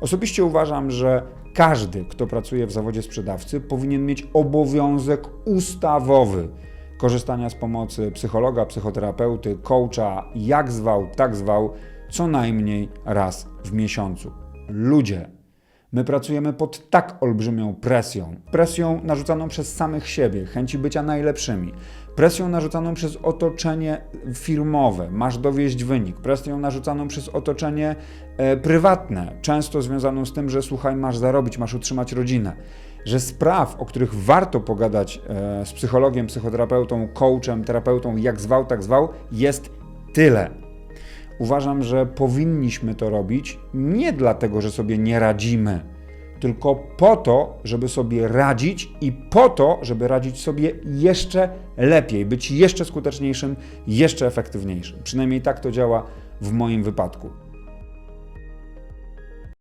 Osobiście uważam, że każdy, kto pracuje w zawodzie sprzedawcy, powinien mieć obowiązek ustawowy korzystania z pomocy psychologa, psychoterapeuty, coacha, jak zwał, tak zwał, co najmniej raz w miesiącu. Ludzie, my pracujemy pod tak olbrzymią presją, presją narzucaną przez samych siebie, chęci bycia najlepszymi, presją narzucaną przez otoczenie firmowe, masz dowieść wynik, presją narzucaną przez otoczenie e, prywatne, często związaną z tym, że słuchaj, masz zarobić, masz utrzymać rodzinę, że spraw, o których warto pogadać e, z psychologiem, psychoterapeutą, coachem, terapeutą, jak zwał, tak zwał, jest tyle. Uważam, że powinniśmy to robić nie dlatego, że sobie nie radzimy, tylko po to, żeby sobie radzić i po to, żeby radzić sobie jeszcze lepiej, być jeszcze skuteczniejszym, jeszcze efektywniejszym. Przynajmniej tak to działa w moim wypadku.